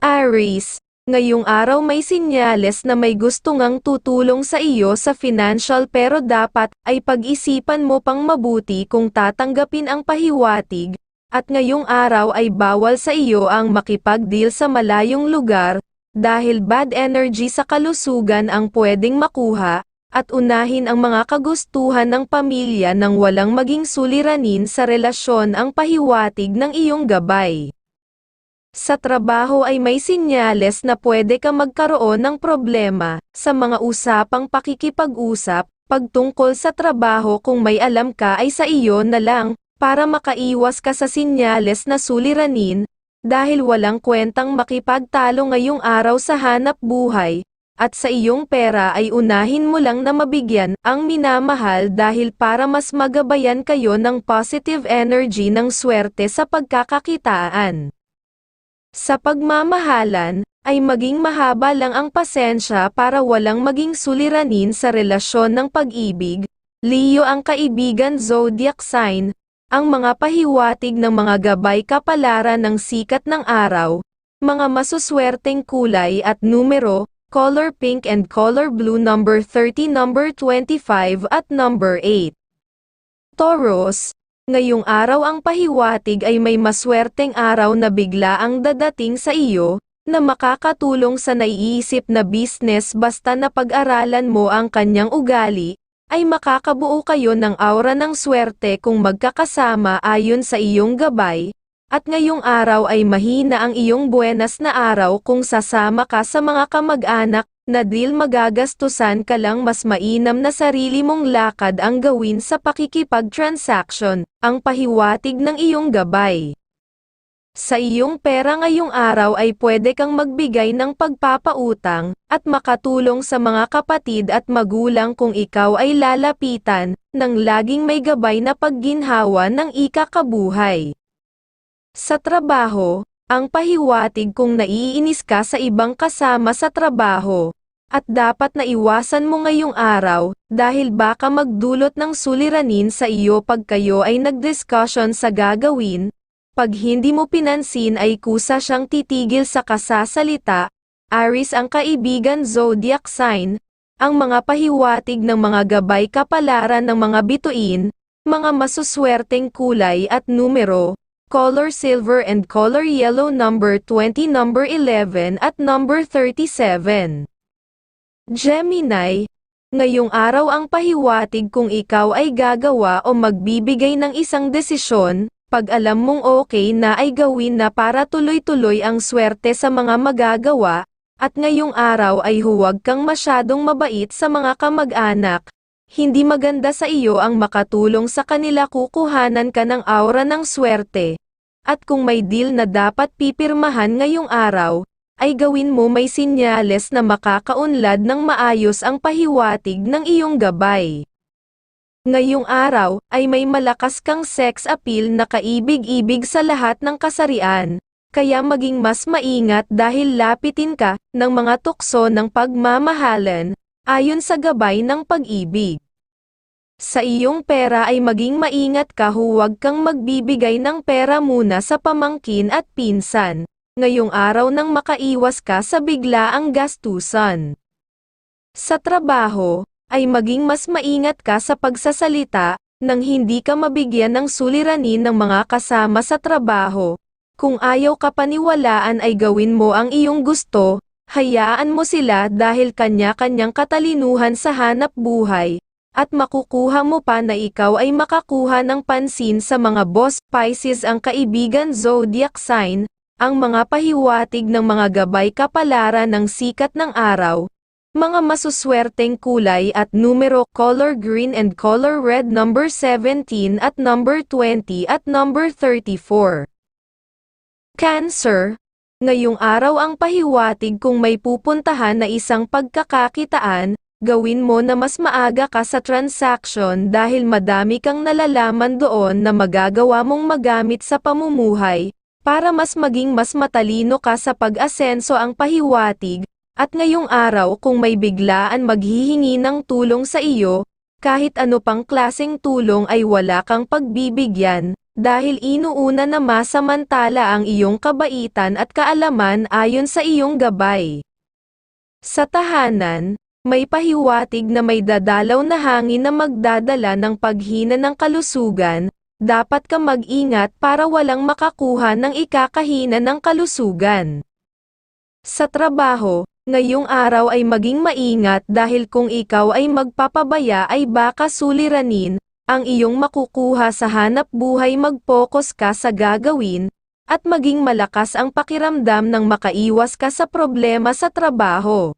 Aries, ngayong araw may sinyales na may gusto ngang tutulong sa iyo sa financial pero dapat ay pag-isipan mo pang mabuti kung tatanggapin ang pahiwatig, at ngayong araw ay bawal sa iyo ang makipag-deal sa malayong lugar, dahil bad energy sa kalusugan ang pwedeng makuha, at unahin ang mga kagustuhan ng pamilya nang walang maging suliranin sa relasyon ang pahiwatig ng iyong gabay. Sa trabaho ay may sinyales na pwede ka magkaroon ng problema sa mga usapang pakikipag-usap, pagtungkol sa trabaho kung may alam ka ay sa iyo na lang, para makaiwas ka sa sinyales na suliranin, dahil walang kwentang makipagtalo ngayong araw sa hanap buhay, at sa iyong pera ay unahin mo lang na mabigyan ang minamahal dahil para mas magabayan kayo ng positive energy ng swerte sa pagkakakitaan. Sa pagmamahalan, ay maging mahaba lang ang pasensya para walang maging suliranin sa relasyon ng pag-ibig. Leo ang kaibigan zodiac sign, ang mga pahiwatig ng mga gabay kapalaran ng sikat ng araw, mga masuswerteng kulay at numero, color pink and color blue number 30 number 25 at number 8. Taurus, Ngayong araw ang pahiwatig ay may maswerteng araw na bigla ang dadating sa iyo, na makakatulong sa naiisip na business basta na pag-aralan mo ang kanyang ugali, ay makakabuo kayo ng aura ng swerte kung magkakasama ayon sa iyong gabay, at ngayong araw ay mahina ang iyong buenas na araw kung sasama ka sa mga kamag-anak, na deal magagastusan ka lang mas mainam na sarili mong lakad ang gawin sa pakikipag-transaction, ang pahiwatig ng iyong gabay. Sa iyong pera ngayong araw ay pwede kang magbigay ng pagpapautang, at makatulong sa mga kapatid at magulang kung ikaw ay lalapitan, ng laging may gabay na pagginhawa ng ikakabuhay. Sa trabaho, ang pahiwatig kung naiinis ka sa ibang kasama sa trabaho, at dapat na iwasan mo ngayong araw, dahil baka magdulot ng suliranin sa iyo pag kayo ay nagdiscussion sa gagawin, pag hindi mo pinansin ay kusa siyang titigil sa kasasalita, Aris ang kaibigan zodiac sign, ang mga pahiwatig ng mga gabay kapalaran ng mga bituin, mga masuswerteng kulay at numero, color silver and color yellow number 20 number 11 at number 37. Gemini, ngayong araw ang pahiwatig kung ikaw ay gagawa o magbibigay ng isang desisyon, pag alam mong okay na ay gawin na para tuloy-tuloy ang swerte sa mga magagawa, at ngayong araw ay huwag kang masyadong mabait sa mga kamag-anak, hindi maganda sa iyo ang makatulong sa kanila kukuhanan ka ng aura ng swerte. At kung may deal na dapat pipirmahan ngayong araw, ay gawin mo may sinyales na makakaunlad ng maayos ang pahiwatig ng iyong gabay. Ngayong araw, ay may malakas kang sex appeal na kaibig-ibig sa lahat ng kasarian, kaya maging mas maingat dahil lapitin ka ng mga tukso ng pagmamahalan, ayon sa gabay ng pag-ibig. Sa iyong pera ay maging maingat ka huwag kang magbibigay ng pera muna sa pamangkin at pinsan, ngayong araw nang makaiwas ka sa biglaang gastusan. Sa trabaho, ay maging mas maingat ka sa pagsasalita, nang hindi ka mabigyan ng suliranin ng mga kasama sa trabaho. Kung ayaw ka paniwalaan ay gawin mo ang iyong gusto, hayaan mo sila dahil kanya-kanyang katalinuhan sa hanap buhay, at makukuha mo pa na ikaw ay makakuha ng pansin sa mga boss. Pisces ang kaibigan zodiac sign, ang mga pahiwatig ng mga gabay kapalaran ng sikat ng araw, mga masuswerteng kulay at numero color green and color red number 17 at number 20 at number 34. Cancer, ngayong araw ang pahiwatig kung may pupuntahan na isang pagkakakitaan, gawin mo na mas maaga ka sa transaction dahil madami kang nalalaman doon na magagawa mong magamit sa pamumuhay, para mas maging mas matalino ka sa pag-asenso ang pahiwatig, at ngayong araw kung may biglaan maghihingi ng tulong sa iyo, kahit ano pang klaseng tulong ay wala kang pagbibigyan, dahil inuuna na masamantala ang iyong kabaitan at kaalaman ayon sa iyong gabay. Sa tahanan, may pahiwatig na may dadalaw na hangin na magdadala ng paghina ng kalusugan, dapat ka mag-ingat para walang makakuha ng ikakahina ng kalusugan. Sa trabaho, ngayong araw ay maging maingat dahil kung ikaw ay magpapabaya ay baka suliranin, ang iyong makukuha sa hanap buhay mag-focus ka sa gagawin, at maging malakas ang pakiramdam ng makaiwas ka sa problema sa trabaho.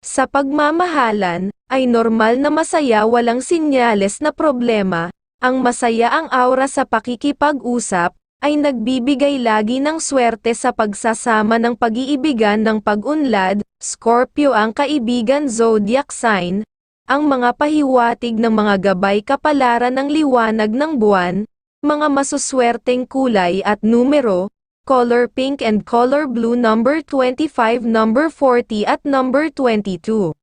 Sa pagmamahalan, ay normal na masaya walang sinyales na problema, ang masaya ang aura sa pakikipag-usap, ay nagbibigay lagi ng swerte sa pagsasama ng pag-iibigan ng pag-unlad, Scorpio ang kaibigan zodiac sign, ang mga pahiwatig ng mga gabay kapalaran ng liwanag ng buwan, mga masuswerteng kulay at numero, color pink and color blue number 25 number 40 at number 22.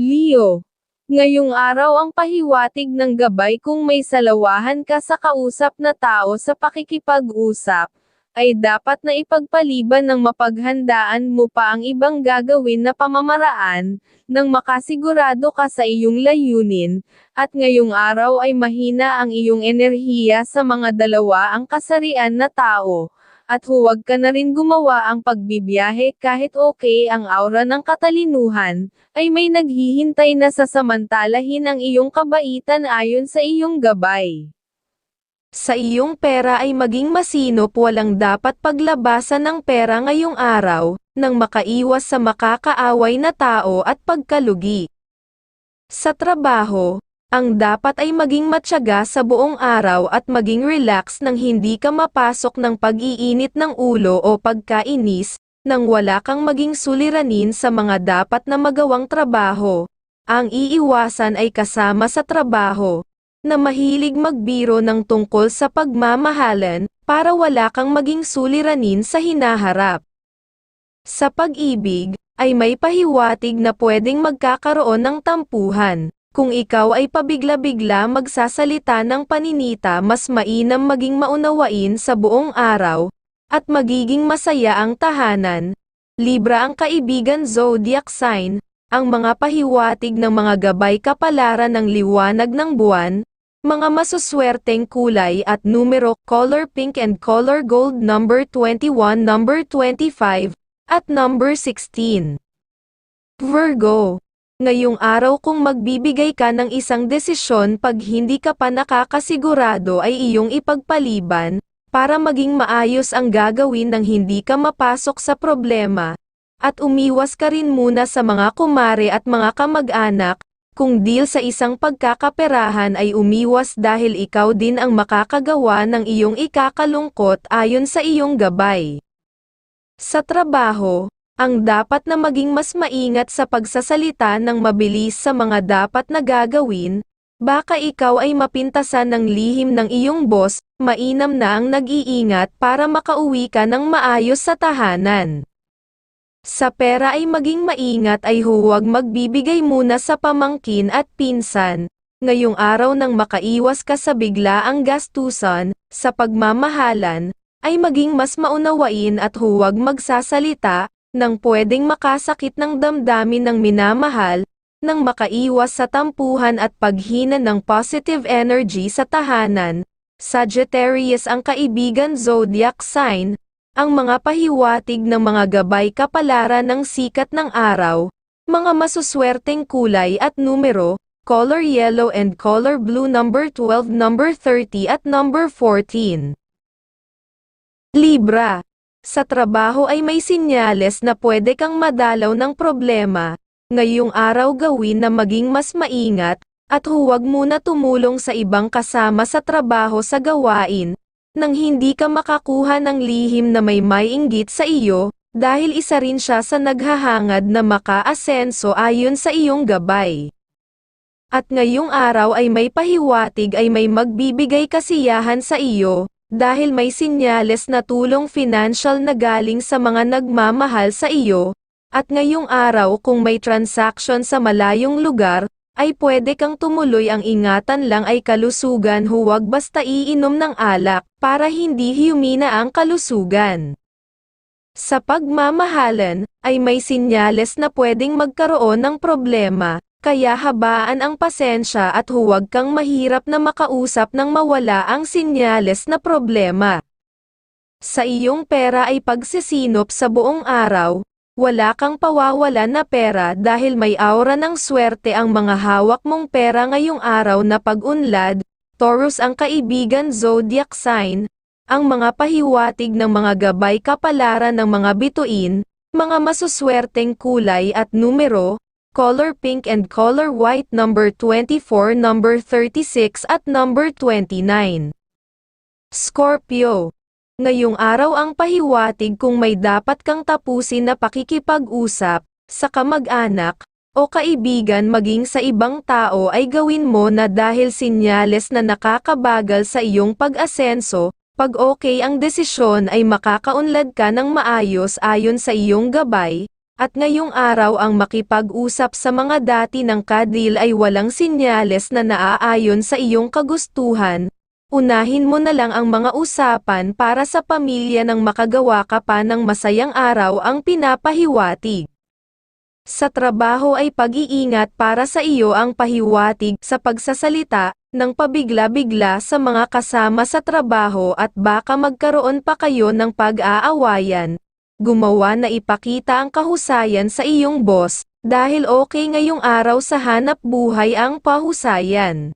Leo Ngayong araw ang pahiwatig ng gabay kung may salawahan ka sa kausap na tao sa pakikipag-usap, ay dapat na ipagpaliban ng mapaghandaan mo pa ang ibang gagawin na pamamaraan, nang makasigurado ka sa iyong layunin, at ngayong araw ay mahina ang iyong enerhiya sa mga dalawa ang kasarian na tao, at huwag ka na rin gumawa ang pagbibiyahe kahit okay ang aura ng katalinuhan, ay may naghihintay na sasamantalahin ang iyong kabaitan ayon sa iyong gabay. Sa iyong pera ay maging masinop walang dapat paglabasan ng pera ngayong araw, nang makaiwas sa makakaaway na tao at pagkalugi. Sa trabaho, ang dapat ay maging matyaga sa buong araw at maging relax nang hindi ka mapasok ng pag-iinit ng ulo o pagkainis, nang wala kang maging suliranin sa mga dapat na magawang trabaho. Ang iiwasan ay kasama sa trabaho, na mahilig magbiro ng tungkol sa pagmamahalan, para wala kang maging suliranin sa hinaharap. Sa pag-ibig, ay may pahiwatig na pwedeng magkakaroon ng tampuhan. Kung ikaw ay pabigla-bigla magsasalita ng paninita mas mainam maging maunawain sa buong araw, at magiging masaya ang tahanan. Libra ang kaibigan zodiac sign, ang mga pahiwatig ng mga gabay kapalaran ng liwanag ng buwan, mga masuswerteng kulay at numero, color pink and color gold number 21 number 25, at number 16. Virgo. Ngayong araw kung magbibigay ka ng isang desisyon pag hindi ka pa nakakasigurado ay iyong ipagpaliban, para maging maayos ang gagawin nang hindi ka mapasok sa problema, at umiwas ka rin muna sa mga kumare at mga kamag-anak, kung deal sa isang pagkakaperahan ay umiwas dahil ikaw din ang makakagawa ng iyong ikakalungkot ayon sa iyong gabay. Sa trabaho, ang dapat na maging mas maingat sa pagsasalita ng mabilis sa mga dapat na gagawin, baka ikaw ay mapintasan ng lihim ng iyong boss, mainam na ang nag-iingat para makauwi ka ng maayos sa tahanan. Sa pera ay maging maingat ay huwag magbibigay muna sa pamangkin at pinsan, ngayong araw nang makaiwas ka sa biglaang gastusan, sa pagmamahalan, ay maging mas maunawain at huwag magsasalita, nang pwedeng makasakit ng damdamin ng minamahal, nang makaiwas sa tampuhan at paghina ng positive energy sa tahanan. Sagittarius ang kaibigan zodiac sign, ang mga pahiwatig ng mga gabay kapalaran ng sikat ng araw, mga masuswerteng kulay at numero, color yellow and color blue number 12 number 30 at number 14. Libra sa trabaho ay may sinyales na pwede kang madalaw ng problema, ngayong araw gawin na maging mas maingat, at huwag muna tumulong sa ibang kasama sa trabaho sa gawain, nang hindi ka makakuha ng lihim na may maiinggit sa iyo, dahil isa rin siya sa naghahangad na makaasenso ayon sa iyong gabay. At ngayong araw ay may pahiwatig ay may magbibigay kasiyahan sa iyo, dahil may sinyales na tulong financial na galing sa mga nagmamahal sa iyo, at ngayong araw kung may transaction sa malayong lugar, ay pwede kang tumuloy. Ang ingatan lang ay kalusugan. Huwag basta iinom ng alak, para hindi humina ang kalusugan. Sa pagmamahalan, ay may sinyales na pwedeng magkaroon ng problema, kaya habaan ang pasensya at huwag kang mahirap na makausap nang mawala ang sinyales na problema. Sa iyong pera ay pagsisinop sa buong araw, wala kang pawawala na pera dahil may aura ng swerte ang mga hawak mong pera ngayong araw na pag-unlad, Taurus ang kaibigan zodiac sign, ang mga pahiwatig ng mga gabay kapalaran ng mga bituin, mga masuswerteng kulay at numero, color pink and color white number 24, number 36 at number 29. Scorpio. Ngayong araw ang pahiwatig kung may dapat kang tapusin na pakikipag-usap, sa kamag-anak, o kaibigan maging sa ibang tao ay gawin mo na dahil sinyales na nakakabagal sa iyong pag-asenso, pag okay ang desisyon ay makakaunlad ka ng maayos ayon sa iyong gabay, at ngayong araw ang makipag-usap sa mga dati ng kadil ay walang sinyales na naaayon sa iyong kagustuhan, unahin mo na lang ang mga usapan para sa pamilya nang makagawa ka pa ng masayang araw ang pinapahiwatig. Sa trabaho ay pag-iingat para sa iyo ang pahiwatig sa pagsasalita, ng pabigla-bigla sa mga kasama sa trabaho at baka magkaroon pa kayo ng pag-aawayan. Gumawa na ipakita ang kahusayan sa iyong boss, dahil okay ngayong araw sa hanap buhay ang pahusayan.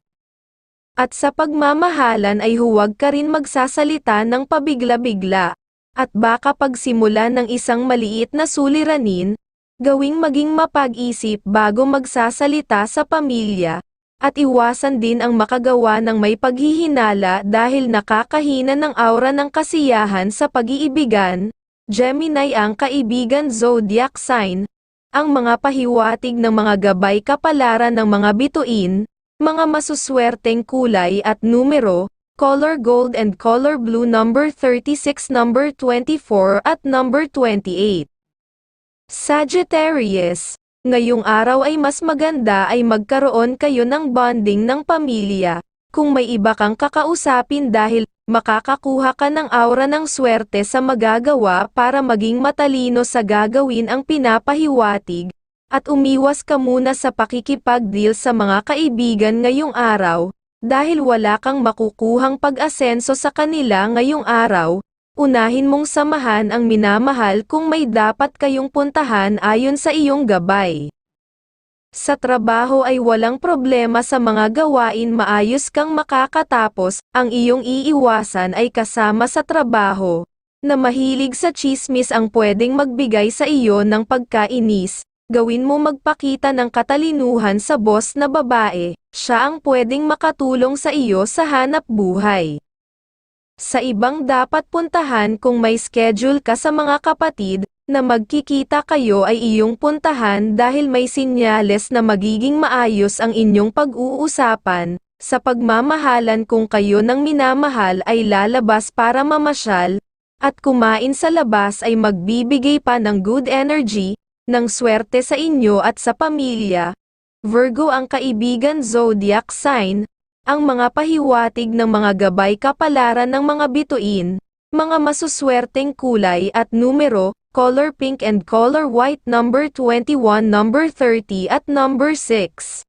At sa pagmamahalan ay huwag ka rin magsasalita ng pabigla-bigla, at baka pagsimula ng isang maliit na suliranin, gawing maging mapag-isip bago magsasalita sa pamilya, at iwasan din ang makagawa ng may paghihinala dahil nakakahina ng aura ng kasiyahan sa pag-iibigan. Gemini ang kaibigan zodiac sign, ang mga pahiwatig ng mga gabay kapalaran ng mga bituin, mga masuswerteng kulay at numero, color gold and color blue number 36 number 24 at number 28. Sagittarius, ngayong araw ay mas maganda ay magkaroon kayo ng bonding ng pamilya, kung may iba kang kakausapin dahil makakakuha ka ng aura ng swerte sa magagawa para maging matalino sa gagawin ang pinapahiwatig, at umiwas ka muna sa pakikipag-deal sa mga kaibigan ngayong araw, dahil wala kang makukuhang pag-asenso sa kanila ngayong araw, unahin mong samahan ang minamahal kung may dapat kayong puntahan ayon sa iyong gabay. Sa trabaho ay walang problema sa mga gawain maayos kang makakatapos, ang iyong iiwasan ay kasama sa trabaho, na mahilig sa chismis ang pwedeng magbigay sa iyo ng pagkainis, gawin mo magpakita ng katalinuhan sa boss na babae, siya ang pwedeng makatulong sa iyo sa hanap buhay. Sa ibang dapat puntahan kung may schedule ka sa mga kapatid, na magkikita kayo ay iyong puntahan dahil may sinyales na magiging maayos ang inyong pag-uusapan, sa pagmamahalan kung kayo ng minamahal ay lalabas para mamasyal, at kumain sa labas ay magbibigay pa ng good energy, ng swerte sa inyo at sa pamilya. Virgo ang kaibigan zodiac sign, ang mga pahiwatig ng mga gabay kapalaran ng mga bituin, mga masuswerteng kulay at numero, color pink and color white number 21 number 30 at number 6.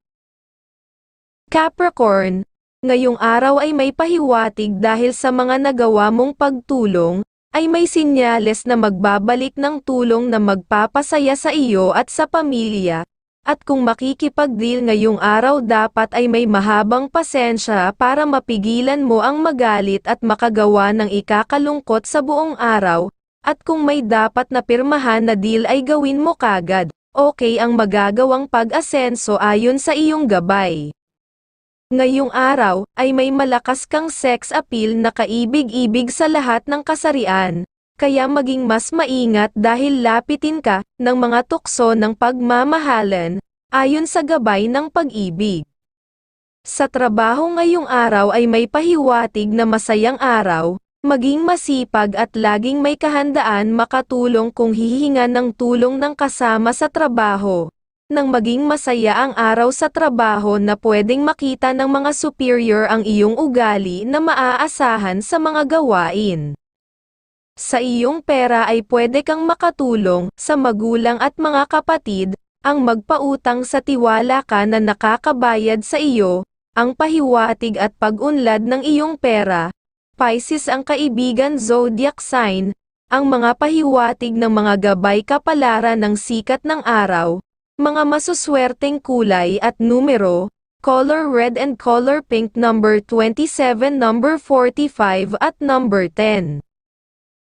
Capricorn, ngayong araw ay may pahiwatig dahil sa mga nagawa mong pagtulong, ay may sinyales na magbabalik ng tulong na magpapasaya sa iyo at sa pamilya, at kung makikipag-deal ngayong araw dapat ay may mahabang pasensya para mapigilan mo ang magalit at makagawa ng ikakalungkot sa buong araw, at kung may dapat na pirmahan na deal ay gawin mo kagad, okay ang magagawang pag-asenso ayon sa iyong gabay. Ngayong araw, ay may malakas kang sex appeal na kaibig-ibig sa lahat ng kasarian, kaya maging mas maingat dahil lapitin ka ng mga tukso ng pagmamahalan, ayon sa gabay ng pag-ibig. Sa trabaho ngayong araw ay may pahiwatig na masayang araw, maging masipag at laging may kahandaan makatulong kung hihinga ng tulong ng kasama sa trabaho. nang maging masaya ang araw sa trabaho na pwedeng makita ng mga superior ang iyong ugali na maaasahan sa mga gawain. Sa iyong pera ay pwede kang makatulong sa magulang at mga kapatid, ang magpautang sa tiwala ka na nakakabayad sa iyo, ang pahiwatig at pag-unlad ng iyong pera. Pisces ang kaibigan zodiac sign, ang mga pahiwatig ng mga gabay kapalaran ng sikat ng araw, mga masuswerteng kulay at numero, color red and color pink number 27 number 45 at number 10.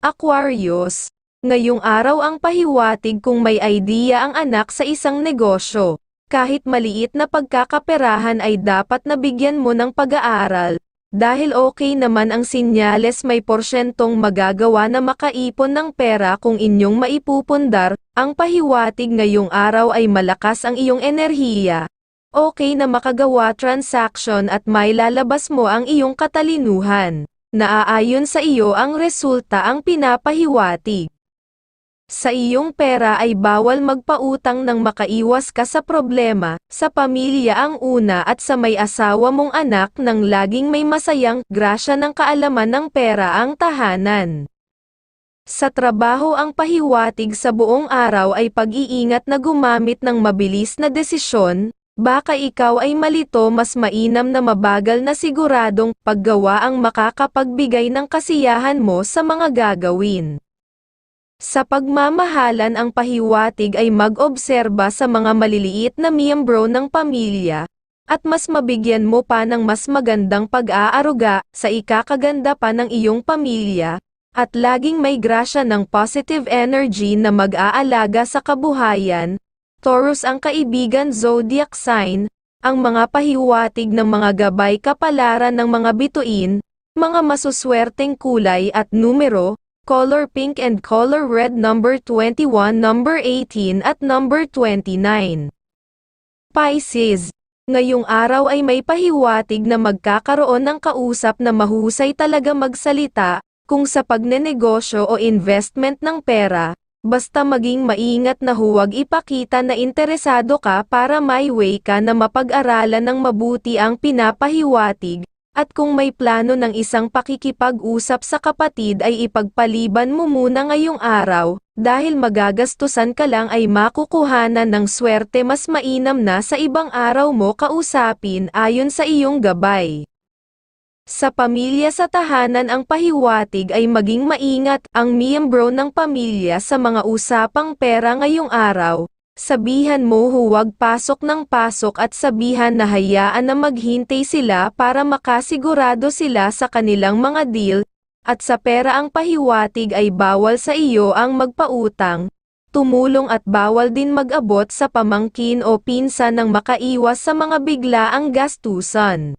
Aquarius, ngayong araw ang pahiwatig kung may idea ang anak sa isang negosyo. Kahit maliit na pagkakaperahan ay dapat nabigyan mo ng pag-aaral, dahil okay naman ang sinyales may porsyentong magagawa na makaipon ng pera kung inyong maipupundar, ang pahiwatig ngayong araw ay malakas ang iyong enerhiya. Okay na makagawa transaction at may lalabas mo ang iyong katalinuhan. Naaayon sa iyo ang resulta ang pinapahiwatig. Sa iyong pera ay bawal magpautang nang makaiwas ka sa problema, sa pamilya ang una at sa may asawa mong anak nang laging may masayang grasya ng kaalaman ng pera ang tahanan. Sa trabaho ang pahiwatig sa buong araw ay pag-iingat na gumamit ng mabilis na desisyon, baka ikaw ay malito mas mainam na mabagal na siguradong paggawa ang makakapagbigay ng kasiyahan mo sa mga gagawin. Sa pagmamahalan ang pahiwatig ay mag-obserba sa mga maliliit na miyembro ng pamilya, at mas mabigyan mo pa ng mas magandang pag-aaruga sa ikakaganda pa ng iyong pamilya, at laging may grasya ng positive energy na mag-aalaga sa kabuhayan. Taurus ang kaibigan zodiac sign, ang mga pahiwatig ng mga gabay kapalaran ng mga bituin, mga masuswerteng kulay at numero, color pink and color red number 21 number 18 at number 29. Pisces, ngayong araw ay may pahiwatig na magkakaroon ng kausap na mahusay talaga magsalita, kung sa pagnenegosyo o investment ng pera, basta maging maingat na huwag ipakita na interesado ka para may way ka na mapag-aralan ng mabuti ang pinapahiwatig, at kung may plano ng isang pakikipag-usap sa kapatid ay ipagpaliban mo muna ngayong araw, dahil magagastusan ka lang ay makukuhanan ng swerte mas mainam na sa ibang araw mo kausapin ayon sa iyong gabay. Sa pamilya sa tahanan ang pahiwatig ay maging maingat ang miyembro ng pamilya sa mga usapang pera ngayong araw, Sabihan mo huwag pasok ng pasok at sabihan na hayaan na maghintay sila para makasigurado sila sa kanilang mga deal, at sa pera ang pahiwatig ay bawal sa iyo ang magpautang, tumulong at bawal din mag-abot sa pamangkin o pinsan ng makaiwas sa mga biglaang gastusan.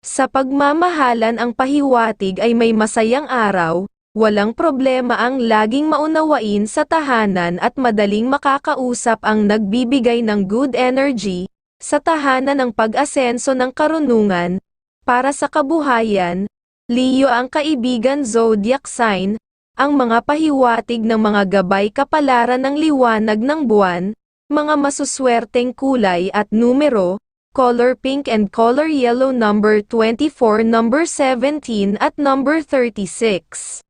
Sa pagmamahalan ang pahiwatig ay may masayang araw, Walang problema ang laging maunawain sa tahanan at madaling makakausap ang nagbibigay ng good energy, sa tahanan ng pag-asenso ng karunungan, para sa kabuhayan, Leo ang kaibigan zodiac sign, ang mga pahiwatig ng mga gabay kapalaran ng liwanag ng buwan, mga masuswerteng kulay at numero, color pink and color yellow number 24 number 17 at number 36.